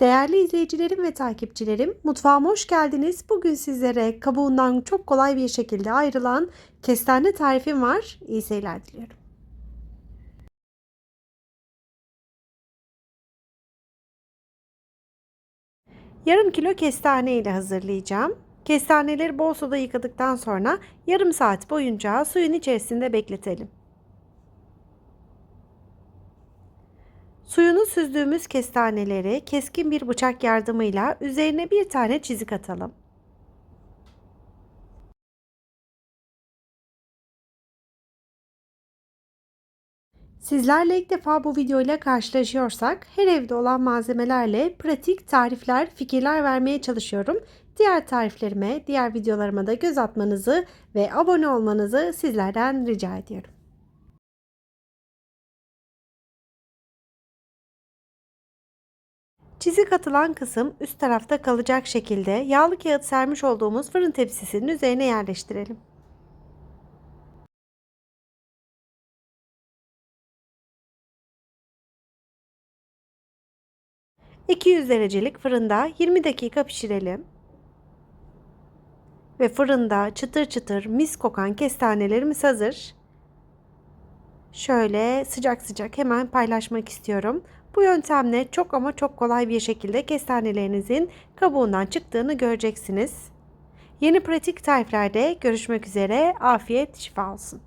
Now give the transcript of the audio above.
Değerli izleyicilerim ve takipçilerim, mutfağıma hoş geldiniz. Bugün sizlere kabuğundan çok kolay bir şekilde ayrılan kestane tarifim var. İyi seyirler diliyorum. Yarım kilo kestane ile hazırlayacağım. Kestaneleri bol suda yıkadıktan sonra yarım saat boyunca suyun içerisinde bekletelim. Suyunu süzdüğümüz kestaneleri keskin bir bıçak yardımıyla üzerine bir tane çizik atalım. Sizlerle ilk defa bu videoyla karşılaşıyorsak her evde olan malzemelerle pratik tarifler, fikirler vermeye çalışıyorum. Diğer tariflerime, diğer videolarıma da göz atmanızı ve abone olmanızı sizlerden rica ediyorum. Çizik atılan kısım üst tarafta kalacak şekilde yağlı kağıt sermiş olduğumuz fırın tepsisinin üzerine yerleştirelim. ...200 derecelik fırında 20 dakika pişirelim. Ve fırında çıtır çıtır mis kokan kestanelerimiz hazır. Şöyle sıcak sıcak hemen paylaşmak istiyorum. Bu yöntemle çok ama çok kolay bir şekilde kestanelerinizin kabuğundan çıktığını göreceksiniz. Yeni pratik tariflerde görüşmek üzere. Afiyet şifa olsun.